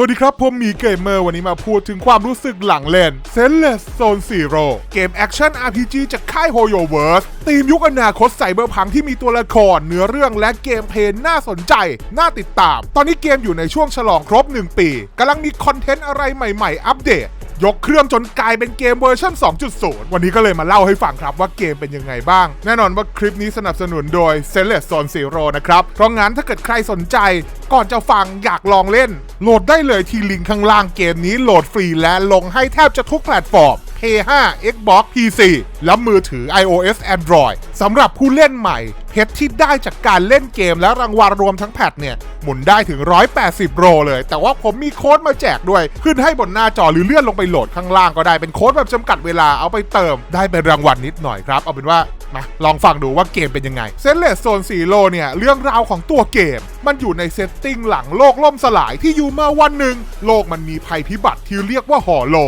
สวัสดีครับ ผมมีเกมเมอร์วันนี้มาพูดถึงความรู้สึกหลังเล่น s e n l e s s Zone Zero เกมแอคชั่น RPG จากค่ายโฮโยเวิร์สตีมยุคอนาคตไซเบอร์พังที่มีตัวละครเนื้อเรื่องและเกมเพลย์น่าสนใจ น่าติดตาม ตอนนี้เกมอยู่ในช่วงฉลองครบ 1 ปีกำลังมีคอนเทนต์อะไรใหม่ ๆ อัปเดต ยกเครื่องจนกลายเป็นเกมเวอร์ชัน2.0 วันนี้ก็เลยมาเล่าให้ฟังครับว่าเกมเป็นยังไงบ้าง แน่นอนว่าคลิปนี้สนับสนุนโดย s e l e s Zone Zero นะครับ เพราะงั้นถ้าเกิดใครสนใจก่อนจะฟังอยากลองเล่น โหลดได้เลยที่ลิงก์ข้างล่างเกมนี้โหลดฟรีและลงให้แทบจะทุกแพลตฟอร์ม P5 Xbox PC และมือถือ iOS Android สำหรับผู้เล่นใหม่ เพชรที่ได้จากการเล่นเกมและรางวัลรวมทั้งแพทเนี่ย หมุนได้ถึง 180 โรเลย แต่ว่าผมมีโค้ดมาแจกด้วย ขึ้นให้บนหน้าจอหรือเลื่อนลงไปโหลดข้างล่างก็ได้เป็นโค้ดแบบจำกัดเวลาเอาไปเติม ได้เป็นรางวัลนิดหน่อยครับ เอาเป็นว่ามาลองฟังดูว่าเกมเป็นยังไงเซนเลสโซนซีโรเนี่ยเรื่องราวของตัวเกม มันอยู่ในเซตติ้งหลังโลกล่มสลายที่อยู่มาวันหนึ่งโลกมันมีภัยพิบัติที่เรียกว่าหอโล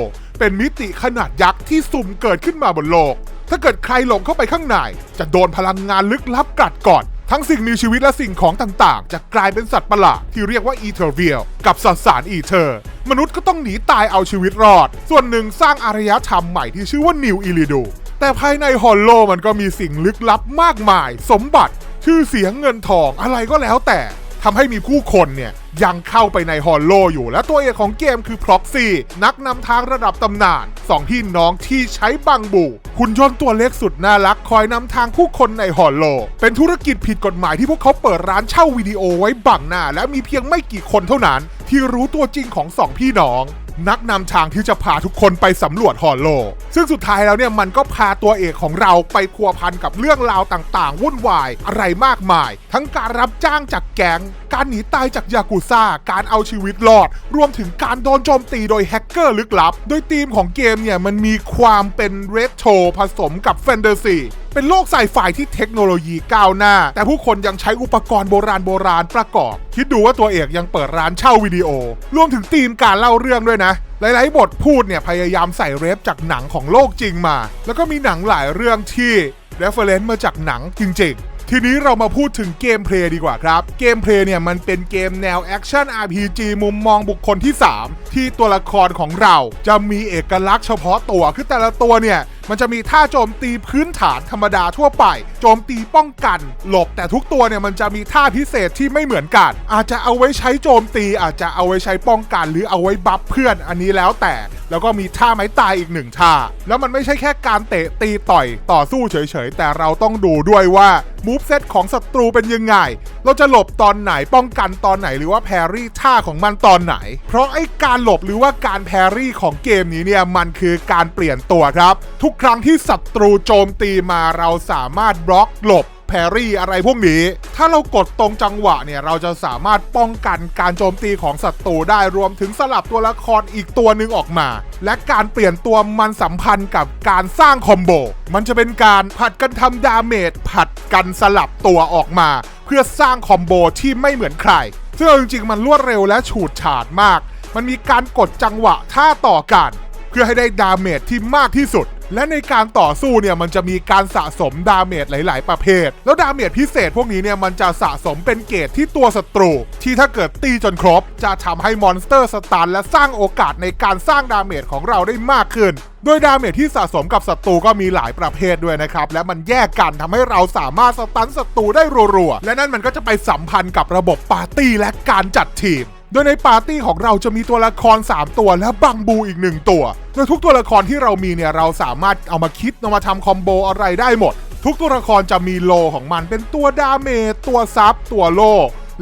เป็นมิติขนาดยักษ์ที่สุ่มเกิดขึ้นมาบนโลก ถ้าเกิดใครหลงเข้าไปข้างใน จะโดนพลังงานลึกลับกัดก่อน ทั้งสิ่งมีชีวิตและสิ่งของต่างๆ จะกลายเป็นสัตว์ประหลาดที่เรียกว่าอีเทอร์เวียลกับสสารอีเทอร์ มนุษย์ก็ต้องหนีตายเอาชีวิตรอด ส่วนหนึ่งสร้างอารยธรรมใหม่ที่ชื่อว่านิวอิลิดูแต่ภายในฮอลโลมันก็มีสิ่งลึกลับมากมาย สมบัติ ชื่อเสียงเงินทองอะไรก็แล้วแต่ ทำให้มีผู้คนเนี่ยยังเข้าไปในฮอลโลอยู่ และตัวเอกของเกมคือ Proxy นักนำทางระดับตำนาน สองพี่น้องที่ใช้บังบูคุณยนต์ตัวเล็กสุดน่ารักคอยนำทางผู้คนในฮอลโล เป็นธุรกิจผิดกฎหมายที่พวกเขาเปิดร้านเช่าวิดีโอไว้บังหน้า และมีเพียงไม่กี่คนเท่านั้น ที่รู้ตัวจริงของสองพี่น้อง นักนำทางที่จะพาทุกคนไปสำรวจฮอลโล ซึ่งสุดท้ายแล้วเนี่ยมันก็พาตัวเอกของเราไปพัวพันกับเรื่องราวต่างๆ วุ่นวายอะไรมากมาย ทั้งการรับจ้างจากแก๊งการหนีตายจากยากุซ่า การเอาชีวิตรอด รวมถึงการโดนโจมตีโดยแฮกเกอร์ลึกลับ โดยธีมของเกมเนี่ยมันมีความเป็นเรโทรผสมกับแฟนตาซี เป็นโลกไซไฟที่เทคโนโลยีก้าวหน้า แต่ผู้คนยังใช้อุปกรณ์โบราณโบราณประกอบ คิดดูว่าตัวเอกยังเปิดร้านเช่าวิดีโอ รวมถึงธีมการเล่าเรื่องด้วยนะ หลายๆ บทพูดเนี่ยพยายามใส่เรฟจากหนังของโลกจริงมา แล้วก็มีหนังหลายเรื่องที่ reference มาจากหนังจริง ๆทีนี้เรามาพูดถึงเกมเพลย์ดีกว่าครับ เกมเพลย์เนี่ยมันเป็นเกมแนวแอคชั่น RPG มุมมองบุคคลที่ 3 ที่ตัวละครของเราจะมีเอกลักษณ์เฉพาะตัว คือแต่ละตัวเนี่ย มันจะมีท่าโจมตีพื้นฐานธรรมดาทั่วไป โจมตีป้องกัน หลบแต่ทุกตัวเนี่ยมันจะมีท่าพิเศษที่ไม่เหมือนกัน อาจจะเอาไว้ใช้โจมตี อาจจะเอาไว้ใช้ป้องกัน หรือเอาไว้บัฟเพื่อนอันนี้แล้วแต่ แล้วก็มีท่าไม้ตายอีกหนึ่งท่า แล้วมันไม่ใช่แค่การเตะตีต่อยต่อสู้เฉยๆ แต่เราต้องดูด้วยว่ามูฟเซตของศัตรูเป็นยังไง เราจะหลบตอนไหนป้องกันตอนไหนหรือว่าแพรี่ท่าของมันตอนไหน เพราะไอ้การหลบหรือว่าการแพรี่ของเกมนี้เนี่ยมันคือการเปลี่ยนตัวครับ ทุกครั้งที่ศัตรูโจมตีมาเราสามารถบล็อกหลบแพรี่อะไรพวกนี้ ถ้าเรากดตรงจังหวะเนี่ย เราจะสามารถป้องกันการโจมตีของศัตรูได้รวมถึงสลับตัวละครอีกตัวหนึ่งออกมา และการเปลี่ยนตัวมันสัมพันธ์กับการสร้างคอมโบ มันจะเป็นการผัดกันทำดาเมจผัดกันสลับตัวออกมา เพื่อสร้างคอมโบที่ไม่เหมือนใคร ซึ่งจริงๆ มันรวดเร็วและฉูดฉาดมาก มันมีการกดจังหวะท่าต่อกัน เพื่อให้ได้ดาเมจที่มากที่สุด และในการต่อสู้เนี่ยมันจะมีการสะสมดาเมจหลาย ๆ ประเภท แล้วดาเมจพิเศษพวกนี้เนี่ยมันจะสะสมเป็นเกรดที่ตัวศัตรู ที่ถ้าเกิดตีจนครบ จะทำให้มอนสเตอร์สตันและสร้างโอกาสในการสร้างดาเมจของเราได้มากขึ้นโดยดาเมจที่สะสมกับศัตรูก็มีหลายประเภทด้วยนะครับ และมันแยกกันทำให้เราสามารถสตันศัตรูได้รัวๆ และนั่นมันก็จะไปสัมพันธ์กับระบบปาร์ตี้และการจัดทีม โดยในปาร์ตี้ของเราจะมีตัวละคร 3 ตัวและบังบูอีก 1 ตัว โดยทุกตัวละครที่เรามีเนี่ยเราสามารถเอามาคิดเอามาทำคอมโบอะไรได้หมด ทุกตัวละครจะมีโลของมันเป็นตัวดาเมจตัวซับตัวโล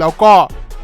แล้วก็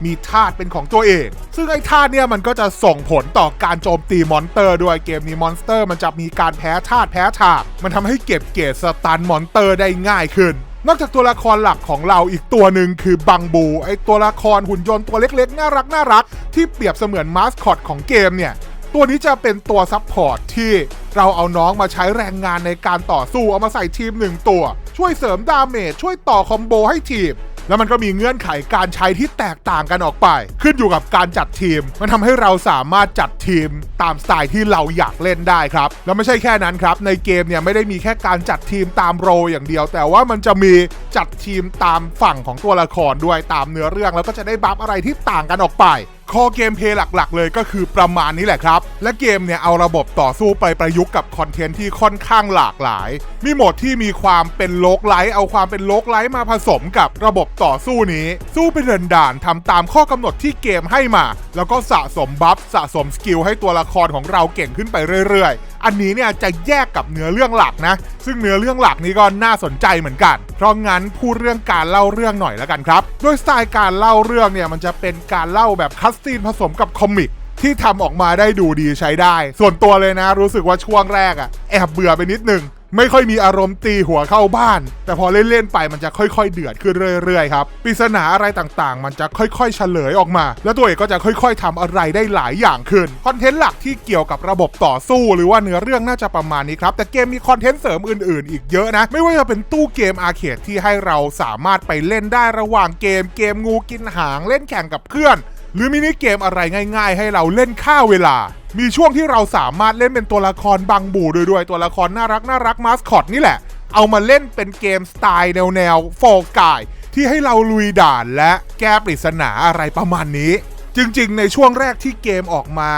มีธาตุเป็นของตัวเอง ซึ่งไอ้ธาตุเนี่ยมันก็จะส่งผลต่อการโจมตีมอนสเตอร์ด้วยเกมนี้มอนสเตอร์ มันจะมีการแพ้ธาตุแพ้ฉาก มันทำให้เก็บเกรดสตันมอนสเตอร์ได้ง่ายขึ้น นอกจากตัวละครหลักของเราอีกตัวหนึ่งคือบังบู ไอตัวละครหุ่นยนต์ตัวเล็กๆ น่ารักน่ารัก ที่เปรียบเสมือนมาสคอตของเกมเนี่ย ตัวนี้จะเป็นตัวซับพอร์ตที่เราเอาน้องมาใช้แรงงานในการต่อสู้เอามาใส่ทีมหนึ่งตัว ช่วยเสริมดาเมจช่วยต่อคอมโบให้ทีม แล้วมันก็มีเงื่อนไขการใช้ที่แตกต่างกันออกไป ขึ้นอยู่กับการจัดทีม มันทำให้เราสามารถจัดทีมตามสไตล์ที่เราอยากเล่นได้ครับ แล้วไม่ใช่แค่นั้นครับ ในเกมเนี่ยไม่ได้มีแค่การจัดทีมตามโรอย่างเดียว แต่ว่ามันจะมีจัดทีมตามฝั่งของตัวละครด้วยตามเนื้อเรื่อง แล้วก็จะได้บัฟอะไรที่ต่างกันออกไปคอเกมเพลย์หลักๆ เลยก็คือประมาณนี้แหละครับ และเกมเนี่ยเอาระบบต่อสู้ไปประยุกต์กับคอนเทนต์ที่ค่อนข้างหลากหลาย มีโหมดที่มีความเป็นโลกไลท์เอาความเป็นโลกไลท์มาผสมกับระบบต่อสู้นี้ สู้เป็นเดินด่านทำตามข้อกำหนดที่เกมให้มา แล้วก็สะสมบัฟสะสมสกิลให้ตัวละครของเราเก่งขึ้นไปเรื่อยๆ อันนี้เนี่ยจะแยกกับเนื้อเรื่องหลักนะ ซึ่งเนื้อเรื่องหลักนี้ก็น่าสนใจเหมือนกัน เพราะงั้นพูดเรื่องการเล่าเรื่องหน่อยแล้วกันครับ โดยสไตล์การเล่าเรื่องเนี่ยมันจะเป็นการเล่าแบบคัสตีนผสมกับคอมิกที่ทำออกมาได้ดูดีใช้ได้ ส่วนตัวเลยนะ รู้สึกว่าช่วงแรกอะแอบเบื่อไปนิดนึง ไม่ค่อยมีอารมณ์ตีหัวเข้าบ้าน แต่พอเล่นๆไปมันจะค่อยๆ เดือดขึ้นเรื่อยๆครับปริศนาอะไรต่างๆ มันจะค่อยๆเฉลยออกมา แล้วตัวเอกก็จะค่อยๆทำอะไรได้หลายอย่างขึ้นคอนเทนต์หลักที่เกี่ยวกับระบบต่อสู้ หรือว่าเนื้อเรื่องน่าจะประมาณนี้ครับแต่เกมมีคอนเทนต์เสริมอื่นๆ อีกเยอะนะ ไม่ว่าจะเป็นตู้เกมอาร์เคดที่ให้เราสามารถไปเล่นได้ระหว่างเกมเกมงูกินหางเล่นแข่งกับเพื่อน หรือมินิเกมอะไรง่าย ๆ ให้เราเล่นฆ่าเวลา มีช่วงที่เราสามารถเล่นเป็นตัวละครบังบูโดยด้วยตัวละครน่ารักน่ารักมาสคอตนี่แหละ เอามาเล่นเป็นเกมสไตล์แนวแนวโฟกายที่ให้เราลุยด่านและแก้ปริศนาอะไรประมาณนี้ จริงๆ ในช่วงแรกที่เกมออกมา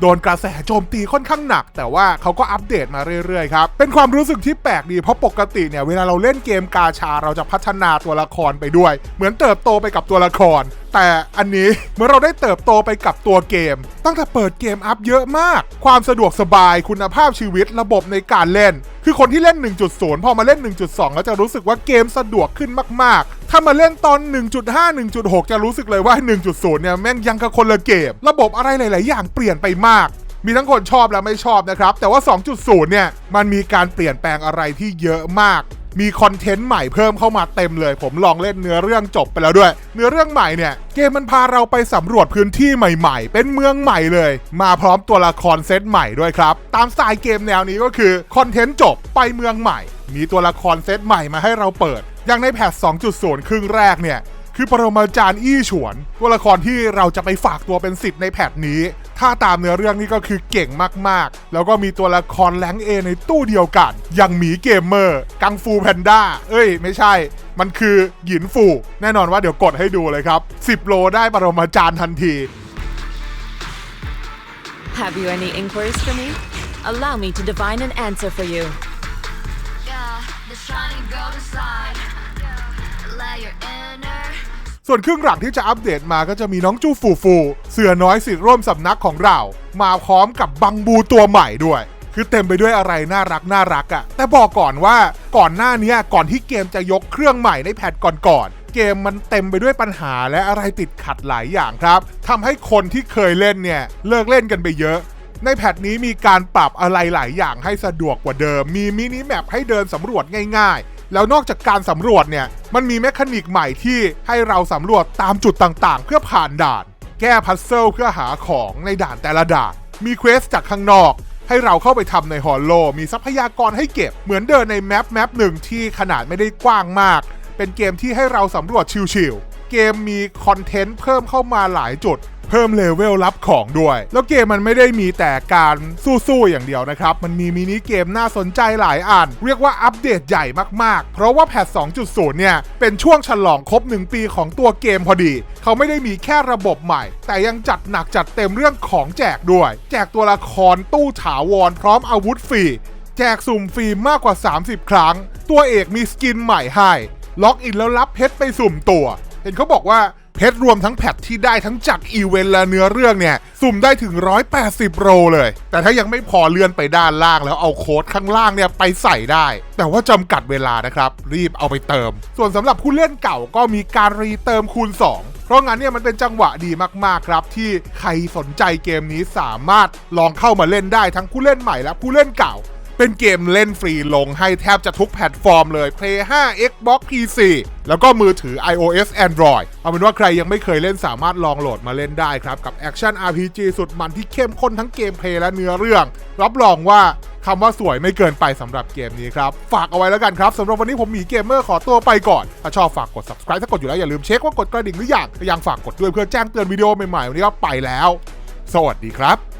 โดนกระแสโจมตีค่อนข้างหนัก แต่ว่าเขาก็อัปเดตมาเรื่อยๆครับ เป็นความรู้สึกที่แปลกดีเพราะปกติเนี่ยเวลาเราเล่นเกมกาชาเราจะพัฒนาตัวละครไปด้วย เหมือนเติบโตไปกับตัวละคร แต่อันนี้เมื่อเราได้เติบโตไปกับตัวเกม ตั้งแต่เปิดเกมอัพเยอะมาก ความสะดวกสบายคุณภาพชีวิตระบบในการเล่น คือคนที่เล่น 1.0 พอมาเล่น 1.2 แล้วจะรู้สึกว่าเกมสะดวกขึ้นมาก ๆ ถ้ามาเล่นตอน 1.5 1.6 จะรู้สึกเลยว่า 1.0 เนี่ยแม่งยังกับคนละเกม ระบบอะไรหลาย ๆ อย่างเปลี่ยนไปมากมีทั้งคนชอบและไม่ชอบนะครับ แต่ว่า 2.0 เนี่ย มันมีการเปลี่ยนแปลงอะไรที่เยอะมาก มีคอนเทนต์ใหม่เพิ่มเข้ามาเต็มเลย ผมลองเล่นเนื้อเรื่องจบไปแล้วด้วย เนื้อเรื่องใหม่เนี่ย เกมมันพาเราไปสำรวจพื้นที่ใหม่ๆ เป็นเมืองใหม่เลย มาพร้อมตัวละครเซตใหม่ด้วยครับ ตามสไตล์เกมแนวนี้ก็คือคอนเทนต์จบไปเมืองใหม่ มีตัวละครเซตใหม่มาให้เราเปิด อย่างในแพท2.0 ครึ่งแรกเนี่ย คือปรมาจารย์อี้ฉวนตัวละครที่เราจะไปฝากตัวเป็นสิทธิ์ในแพทนี้ ถ้าตามเนื้อเรื่องนี่ก็คือเก่งมากๆ แล้วก็มีตัวละครแรงเอในตู้เดียวกัน อย่างหมีเกมเมอร์ กังฟูแพนด้า เอ้ย ไม่ใช่ มันคือหยินฟู แน่นอนว่าเดี๋ยวกดให้ดูเลยครับ 10 โลได้ปรมาจารย์ทันที Have you any inquiries for me? Allow me to divine an answer for you. Yeah, the shiny golden side. ส่วนครึ่งหลังที่จะอัปเดตมาก็จะมีน้องจูฟูฟู เสือน้อยสิทธิ์ร่วมสำนักของเรา มาพร้อมกับบังบูตัวใหม่ด้วย คือเต็มไปด้วยอะไรน่ารักน่ารักอะ่ะ แต่บอกก่อนว่าก่อนหน้านี้ก่อนที่เกมจะยกเครื่องใหม่ในแพทก่อนๆเกมมันเต็มไปด้วยปัญหาและอะไรติดขัดหลายอย่างครับทำให้คนที่เคยเล่นเนี่ยเลิกเล่นกันไปเยอะในแพทนี้มีการปรับอะไรหลายอย่างให้สะดวกกว่าเดิม มีมินิแมปให้เดินสำรวจง่าย แล้วนอกจากการสำรวจเนี่ย มันมีแมคานิกใหม่ที่ให้เราสำรวจตามจุดต่างๆ เพื่อผ่านด่าน แก้พัซเซิลเพื่อหาของในด่านแต่ละด่าน มีเควสจากข้างนอก ให้เราเข้าไปทำในฮอลโล มีทรัพยากรให้เก็บ เหมือนเดินในแมปแมปหนึ่งที่ขนาดไม่ได้กว้างมาก เป็นเกมที่ให้เราสำรวจชิวๆเกมมีคอนเทนต์เพิ่มเข้ามาหลายจุด เพิ่มเลเวลรับของด้วย แล้วเกมมันไม่ได้มีแต่การสู้ๆอย่างเดียวนะครับ มันมีมินิเกมน่าสนใจหลายอัน เรียกว่าอัปเดตใหญ่มากๆ เพราะว่าแพท 2.0 เนี่ย เป็นช่วงฉลองครบ 1 ปีของตัวเกมพอดี เขาไม่ได้มีแค่ระบบใหม่ แต่ยังจัดหนักจัดเต็มเรื่องของแจกด้วย แจกตัวละครตู้ถาวรพร้อมอาวุธฟรีแจกสุ่มฟรีมากกว่า 30 ครั้ง ตัวเอกมีสกินใหม่ให้ ล็อกอินแล้วรับเพชรไปสุ่มตัว เห็นเขาบอกว่า เพชรรวมทั้งแพทที่ได้ทั้งจากอีเวนต์และเนื้อเรื่องเนี่ย สุ่มได้ถึง 180 โรเลย แต่ถ้ายังไม่พอเลื่อนไปด้านล่างแล้วเอาโค้ดข้างล่างเนี่ยไปใส่ได้ แต่ว่าจำกัดเวลานะครับ รีบเอาไปเติม ส่วนสำหรับผู้เล่นเก่าก็มีการรีเติมคูณ 2เพราะงั้นเนี่ยมันเป็นจังหวะดีมากๆครับ ที่ใครสนใจเกมนี้สามารถลองเข้ามาเล่นได้ทั้งผู้เล่นใหม่และผู้เล่นเก่า เป็นเกมเล่นฟรีลงให้แทบจะทุกแพลตฟอร์มเลย Play 5 Xbox PC แล้วก็มือถือ iOS Android เอาเป็นว่าใครยังไม่เคยเล่นสามารถลองโหลดมาเล่นได้ครับ กับ Action RPG สุดมันที่เข้มข้นทั้งเกมเพลย์และเนื้อเรื่อง รับรองว่าคำว่าสวยไม่เกินไปสำหรับเกมนี้ครับ ฝากเอาไว้แล้วกันครับสำหรับวันนี้ผมหมีเกมเมอร์ขอตัวไปก่อน ถ้าชอบฝากกด subscribe ถ้ากดอยู่แล้วอย่าลืมเช็คว่ากดกระดิ่งหรือยังยังฝากกดด้วยเพื่อแจ้งเตือนวิดีโอใหม่ๆวันนี้ก็ไปแล้ว สวัสดีครับ